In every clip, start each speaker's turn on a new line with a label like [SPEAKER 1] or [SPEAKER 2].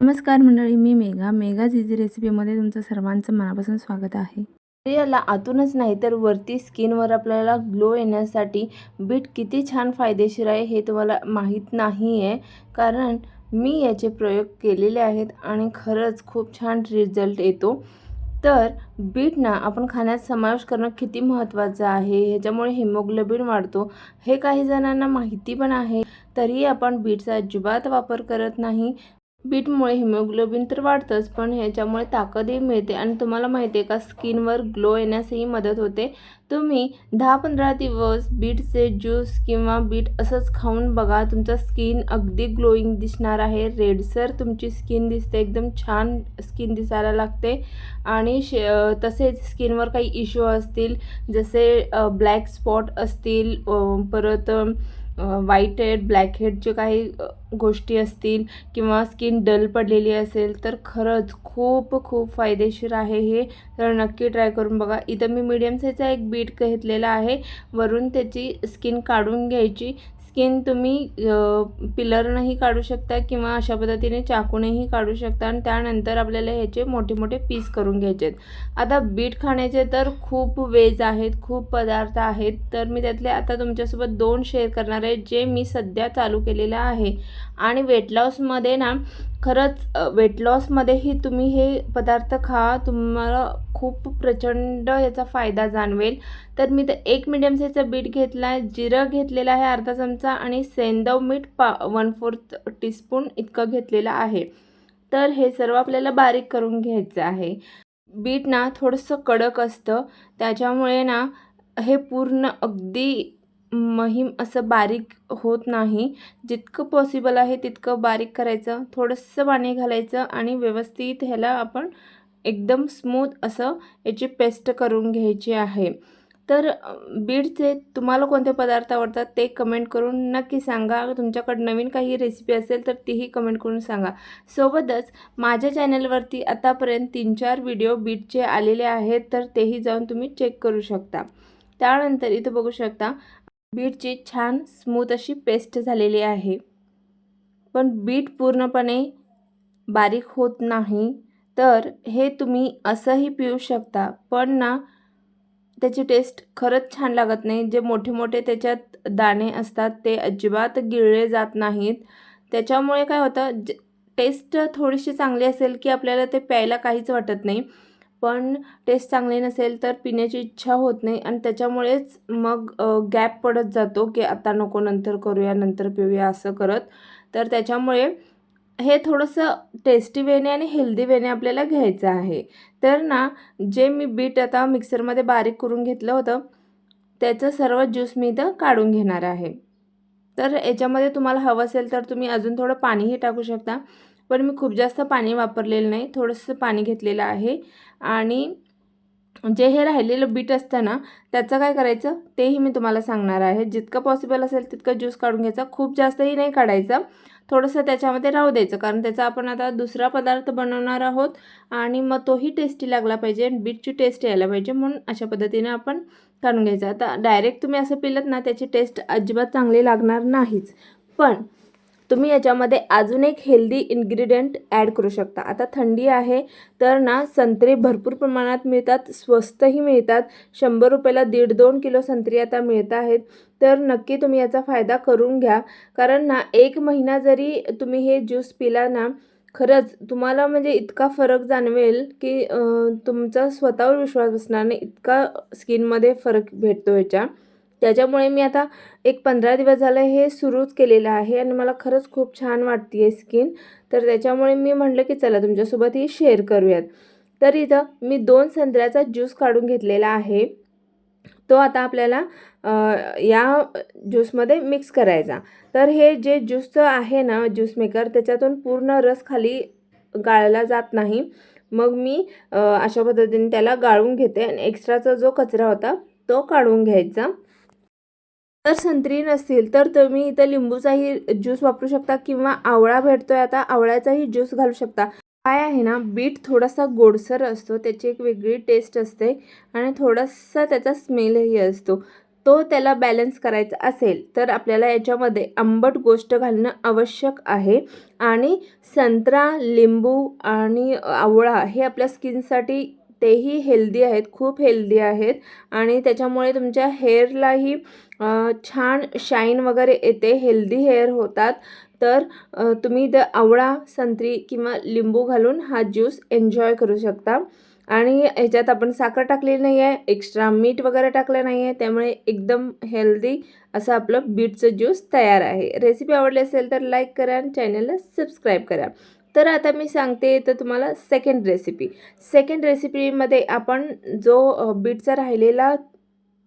[SPEAKER 1] नमस्कार मंडळी मी मेघा. मेघा झिझी रेसिपीमध्ये तुमचं सर्वांचं मनापासून स्वागत आहे. याला आतूनच नाही तर वरती स्किनवर आपल्याला ग्लो येण्यासाठी बीट किती छान फायदेशीर आहे हे तुम्हाला माहीत नाही आहे कारण मी याचे प्रयोग केलेले आहेत आणि खरंच खूप छान रिझल्ट येतो. तर बीट ना आपण खाण्यात समावेश करणं किती महत्त्वाचं आहे? ह्याच्यामुळे हिमोग्लोबिन वाढतो. हे काही जणांना माहिती पण आहे तरी आपण बीटचा अजिबात वापर करत नाही. बीटमुळे हिमोग्लोबिन तर वाढतंच पण ह्याच्यामुळे ताकदही मिळते आणि तुम्हाला माहिती आहे का स्किनवर ग्लो येण्यासही मदत होते. तुम्ही दहा पंधरा दिवस बीटचे ज्यूस किंवा बीट असंच खाऊन बघा तुमचं स्किन अगदी ग्लोईंग दिसणार आहे. रेडसर तुमची स्किन दिसते एकदम छान स्किन दिसायला लागते. आणि शे तसेच स्किनवर काही इश्यू असतील जसे ब्लॅक स्पॉट असतील परत व्हाईट हेड ब्लॅक हेडचे काही गोष्टी असतील किंवा स्किन डल पडलेली असेल तर खरंच खूप खूप फायदेशीर आहे हे. तर नक्की ट्राय करून बघा. इथं मी मीडियम साईजचा एक बीट घेतलेला आहे. वरून त्याची स्किन काढून घ्यायची. स्किन तुम्ही पिलरनंही काढू शकता किंवा अशा पद्धतीने चाकूनही काढू शकता आणि त्यानंतर आपल्याला ह्याचे मोठे मोठे पीस करून घ्यायचे आहेत. आता बीट खाण्याचे तर खूप वेज आहेत खूप पदार्थ आहेत. तर मी त्यातले आता तुमच्यासोबत दोन शेअर करणार आहे जे मी सध्या चालू केलेलं आहे. आणि वेट लॉसमध्ये ना खरंच वेट लॉसमध्येही तुम्ही हे पदार्थ खा तुम्हाला खूप प्रचंड याचा फायदा जाणवेल. तर मी तर एक मिडियम साईजचं बीट घेतला आहे जिरं घेतलेलं आहे अर्धा चमचा आणि सेंदव मीठ पा वन फोर्थ टीस्पून इतकं घेतलेलं आहे. तर हे सर्व आपल्याला बारीक करून घ्यायचं आहे. बीट ना थोडंसं कडक असतं त्याच्यामुळे ना हे पूर्ण अगदी महिम असं बारीक होत नाही. जितकं पॉसिबल आहे तितकं बारीक करायचं थोडंसं पाणी घालायचं आणि व्यवस्थित ह्याला आपण एकदम स्मूथ असं याची पेस्ट करून घ्यायची आहे. तर बीडचे तुम्हाला कोणते पदार्थ आवडतात ते कमेंट करून नक्की सांगा. तुमच्याकडे नवीन काही रेसिपी असेल तर तीही कमेंट करून सांगा. सोबतच माझ्या चॅनलवरती आतापर्यंत तीन चार व्हिडिओ बीटचे आलेले आहेत तर तेही जाऊन तुम्ही चेक करू शकता. त्यानंतर इथं बघू शकता बीटची छान स्मूथ अशी पेस्ट झालेली आहे. पण बीट पूर्णपणे बारीक होत नाही तर हे तुम्ही असंही पिऊ शकता. पण ना त्याची टेस्ट खरंच छान लागत नाही. जे मोठे मोठे त्याच्यात दाणे असतात ते अजिबात गिळले जात नाहीत. त्याच्यामुळे काय होतं टेस्ट थोडीशी चांगली असेल की आपल्याला ते प्यायला काहीच वाटत नाही. पण टेस्ट चांगली नसेल तर पिण्याची इच्छा होत नाही आणि त्याच्यामुळेच मग गॅप पडत जातो की आता नको नंतर करूया नंतर पिऊया असं करत. तर त्याच्यामुळे हे थोडंसं टेस्टी वेने आणि हेल्दी वेने आपल्याला घ्यायचं आहे. तर ना जे मी बीट आता मिक्सरमध्ये बारीक करून घेतलं होतं त्याचं सर्व ज्यूस मी इथं काढून घेणार आहे. तर याच्यामध्ये तुम्हाला हवं असेल तर तुम्ही अजून थोडं पाणीही टाकू शकता. पण मी खूप जास्त पाणी वापरलेलं नाही. थोडंसं पाणी घेतलेलं आहे. आणि जे हे राहिलेलं बीट असतं ना त्याचं काय करायचं? तेही मी तुम्हाला सांगणार आहे. जितकं पॉसिबल असेल तितकं ज्यूस काढून घ्यायचा. खूप जास्तही नाही काढायचं. थोडंसं त्याच्यामध्ये राहू द्यायचं. कारण त्याचा आपण आता दुसरा पदार्थ बनवणार आहोत. आणि मग तोही टेस्टी लागला पाहिजे आणि बीटची टेस्ट यायला पाहिजे. म्हणून अशा पद्धतीने आपण काढून घ्यायचं. आता डायरेक्ट तुम्ही असं पिलत ना त्याची टेस्ट अजिबात चांगली लागणार नाहीच. पण तुम्ही याच्यामध्ये अजून एक हेल्दी इन्ग्रेडियंट ॲड करू शकता. आता थंडी आहे तर ना संत्रे भरपूर प्रमाणात मिळतात स्वस्तही मिळतात. शंभर रुपयाला दीड दोन किलो संत्री आता मिळत आहेत. तर नक्की तुम्ही याचा फायदा करून घ्या. कारण ना एक महिना जरी तुम्ही हे ज्यूस पिला ना खरंच तुम्हाला म्हणजे इतका फरक जाणवेल की तुमचा स्वतःवर विश्वास बसणार नाही. इतका स्किनमध्ये फरक भेटतो याच्या. त्याच्यामुळे मी आता एक पंधरा दिवस झालं हे सुरूच केलेलं आहे आणि मला खरंच खूप छान वाटते आहे स्किन तर त्याच्यामुळे मी म्हटलं की चला तुमच्यासोबत ही शेअर करूयात. तर इथं मी दोन संत्र्याचा ज्यूस काढून घेतलेला आहे. तो आता आपल्याला या ज्यूसमध्ये मिक्स करायचा. तर हे जे ज्यूसचं आहे ना ज्यूस मेकर त्याच्यातून पूर्ण रस खाली गाळला जात नाही. मग मी अशा पद्धतीने त्याला गाळून घेते आणि एक्स्ट्राचा जो कचरा होता तो काढून घ्यायचा. जर संत्री नसतील तर तुम्ही इथं लिंबूचाही ज्यूस वापरू शकता किंवा आवळा भेटतोय आता आवळ्याचाही ज्यूस घालू शकता. काय आहे ना बीट थोडासा गोडसर असतो त्याची एक वेगळी टेस्ट असते आणि थोडासा त्याचा स्मेलही असतो. तो त्याला बॅलन्स करायचा असेल तर आपल्याला याच्यामध्ये आंबट गोष्ट घालणं आवश्यक आहे. आणि संत्रा लिंबू आणि आवळा हे आपल्या स्किनसाठी तेही हेल्दी आहेत खूप हेल्दी आहेत. आणि त्याच्यामुळे तुमच्या हेअरलाही छान शाईन वगैरे येते हेल्दी हेअर होतात. तर तुम्ही द आवळा संत्री किंवा लिंबू घालून हा ज्यूस एन्जॉय करू शकता. आणि ह्याच्यात आपण साखर टाकलेली नाही आहे एक्स्ट्रा मीठ वगैरे टाकलं नाही आहे त्यामुळे एकदम हेल्दी असं आपलं बीटचं ज्यूस तयार आहे. रेसिपी आवडली असेल तर लाईक करा आणि चॅनलला सबस्क्राईब करा. तर आता मी सांगते तर तुम्हाला सेकंड रेसिपी सेकंड रेसिपीमध्ये आपण जो बीटचा राहिलेला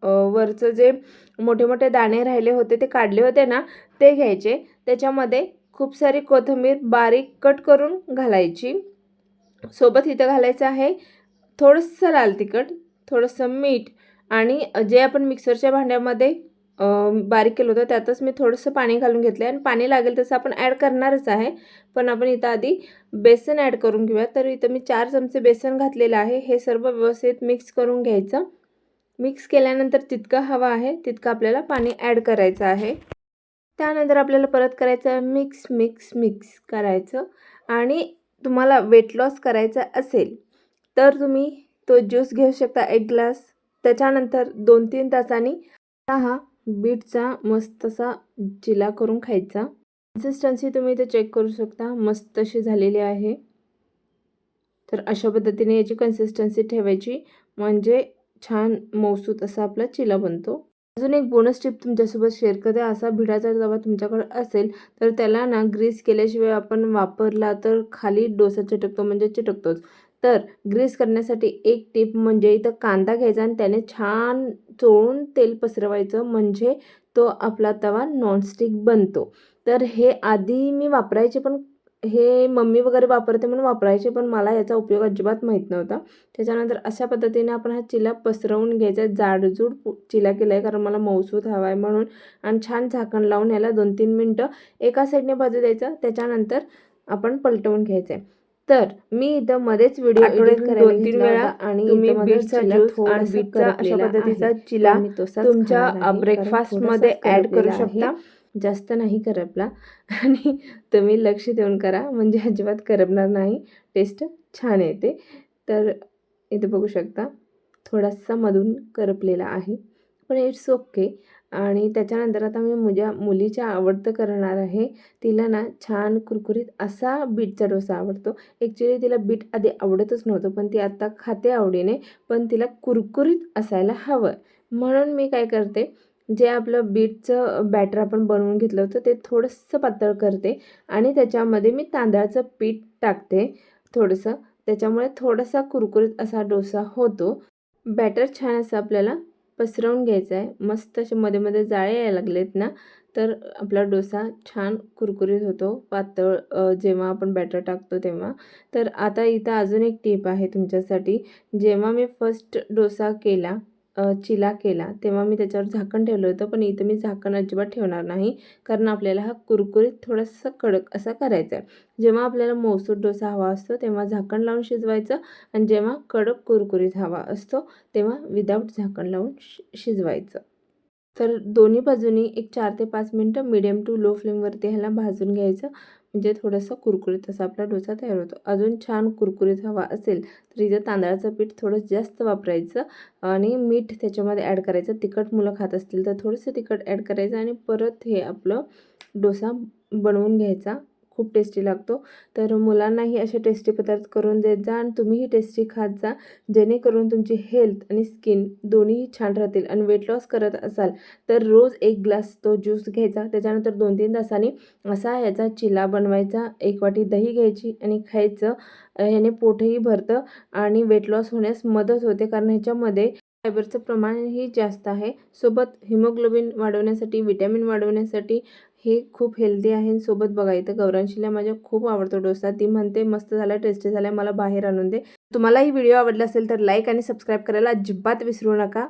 [SPEAKER 1] वरचं जे मोठे मोठे दाणे राहिले होते ते काढले होते ना ते घ्यायचे. त्याच्यामध्ये खूप सारी कोथिंबीर बारीक कट करून घालायची. सोबत इथं घालायचं आहे थोडंसं लाल तिखट थोडंसं मीठ आणि जे आपण मिक्सरच्या भांड्यामध्ये बारीक केलं होतं. त्यातच मी थोडंसं पाणी घालून घेतलं आहे आणि पाणी लागेल तसं आपण ॲड करणारच आहे. पण आपण इथं आधी बेसन ॲड करून घेऊया तर इथं मी चार चमचे बेसन घातलेलं आहे. हे सर्व व्यवस्थित मिक्स करून घ्यायचं. मिक्स केल्यानंतर तितकं हवा आहे. तितकं आपल्याला पाणी ॲड करायचं आहे. त्यानंतर आपल्याला परत करायचं आहे मिक्स मिक्स मिक्स करायचं. आणि तुम्हाला वेट लॉस करायचा असेल तर तुम्ही तो ज्यूस घेऊ शकता एक ग्लास त्याच्यानंतर दोन तीन तासांनी हा बीटचा मस्त असा चिला करून खायचा. कन्सिस्टन्सी तुम्ही इथे चेक करू शकता. मस्त अशी झालेली आहे. तर अशा पद्धतीने याची कन्सिस्टन्सी ठेवायची. म्हणजे छान मौसूत असा आपला चिला बनतो. अजून एक बोनस टिप तुमच्यासोबत शेअर करते. असा भिडाचा तवा तुमच्याकडे असेल तर त्याला ना ग्रीस केल्याशिवाय आपण वापरला तर खाली डोसा चिटकतो म्हणजे चिटकतोच. तर ग्रीस करण्यासाठी एक टिप म्हणजे इथं कांदा घ्यायचा आणि त्याने छान चोळून तेल पसरवायचं. म्हणजे तो आपला तवा नॉनस्टिक बनतो. तर हे आधी मी वापरायचे पण हे मम्मी वगैरे वापरते म्हणून वापरायचे पण मला याचा उपयोग अजिबात माहीत नव्हता. त्याच्यानंतर अशा पद्धतीने आपण हा चिला पसरवून घ्यायचा. जाडजूड पु- चिला केला आहे कारण मला मौसूत हवा आहे म्हणून. आणि छान झाकण लावून याला दोन तीन मिनटं एका साईडने भाजू द्यायचं. त्याच्यानंतर आपण पलटवून घ्यायचं आहे तर मी इथं मध्येच व्हिडिओ
[SPEAKER 2] आठवड्यातून
[SPEAKER 1] दोन तीन
[SPEAKER 2] वेळा
[SPEAKER 1] आणि
[SPEAKER 2] तुम्ही बीटचा
[SPEAKER 1] चिला
[SPEAKER 2] ज्यूस आणि बीटचा अशा पद्धतीचा. चिला तुमच्या ब्रेकफास्टमध्ये ॲड करू. शकता?
[SPEAKER 1] जास्त नाही करपला. आणि तुम्ही लक्ष देऊन करा. म्हणजे अजिबात करपणार नाही. टेस्ट छान येते. तर इथे बघू शकता. थोडासा मधून करपलेला आहे. पण इट्स ओके आणि त्याच्यानंतर आता मी माझ्या मुलीच्या आवडतं करणार आहे. तिला ना छान कुरकुरीत असा बीटचा डोसा आवडतो. ॲक्च्युली तिला बीट आधी आवडतच नव्हतं पण ती आत्ता खाते आवडीने पण तिला कुरकुरीत असायला हवं. म्हणून मी काय करते जे आपलं बीटचं बॅटर आपण बनवून घेतलं होतं ते थोडंसं पातळ करते आणि त्याच्यामध्ये मी तांदळाचं पीठ टाकते थोडंसं. त्याच्यामुळे थोडासा कुरकुरीत असा डोसा होतो. बॅटर छान असं आपल्याला पसरवून घ्यायचं आहे. मस्त असे मध्ये मध्ये जाळे यायला लागलेत ना तर आपला डोसा छान कुरकुरीत होतो. पातळ जेव्हा आपण बॅटर टाकतो तेव्हा. तर आता इथं अजून एक टीप आहे तुमच्यासाठी. जेव्हा मी फर्स्ट डोसा केला चिला केला तेव्हा मी त्याच्यावर झाकण ठेवलं होतं पण इथं मी झाकण अजिबात ठेवणार नाही कारण आपल्याला हा कुरकुरीत थोडासा कडक असा करायचा आहे जेव्हा आपल्याला मोसूर डोसा हवा असतो तेव्हा झाकण लावून शिजवायचं आणि जेव्हा कडक कुरकुरीत हवा असतो तेव्हा विदाऊट झाकण लावून शि शिजवायचं. तर दोन्ही बाजूनी एक चार ते पाच मिनटं मिडियम टू लो फ्लेमवरती ह्याला भाजून घ्यायचं. म्हणजे थोडंसं कुरकुरीत असा आपला डोसा तयार होतो. अजून छान कुरकुरीत हवा असेल तर इथं तांदळाचं पीठ थोडं जास्त वापरायचं आणि मीठ त्याच्यामध्ये ॲड करायचं. तिखट मुलं खात असतील तर थोडंसं तिखट ॲड करायचं आणि परत हे आपलं डोसा बनवून घ्यायचा. खूप टेस्टी लागतो. तर मुलांनाही असे टेस्टी पदार्थ करून देत जा आणि तुम्हीही टेस्टी खात जा. जेणेकरून तुमची हेल्थ आणि स्किन दोन्हीही छान राहतील आणि वेट लॉस करत असाल तर रोज एक ग्लास तो ज्यूस घ्यायचा. त्याच्यानंतर दोन तीन तासांनी असा याचा चिला बनवायचा. एक वाटी दही घ्यायची आणि खायचं. ह्याने पोटही भरतं आणि वेट लॉस होण्यास मदत होते. कारण ह्याच्यामध्ये फायबरचं प्रमाणही जास्त आहे. सोबत हिमोग्लोबिन वाढवण्यासाठी विटॅमिन वाढवण्यासाठी हे खूप हेल्दी आहे सोबत बघा इथं गौरांशीला माझ्या खूप आवडतो डोसा ती म्हणते मस्त झाला टेस्टी झाला मला बाहेर आणून दे. तुम्हाला ही व्हिडिओ आवडला असेल तर लाईक आणि सबस्क्राईब करायला अजिबात विसरू नका.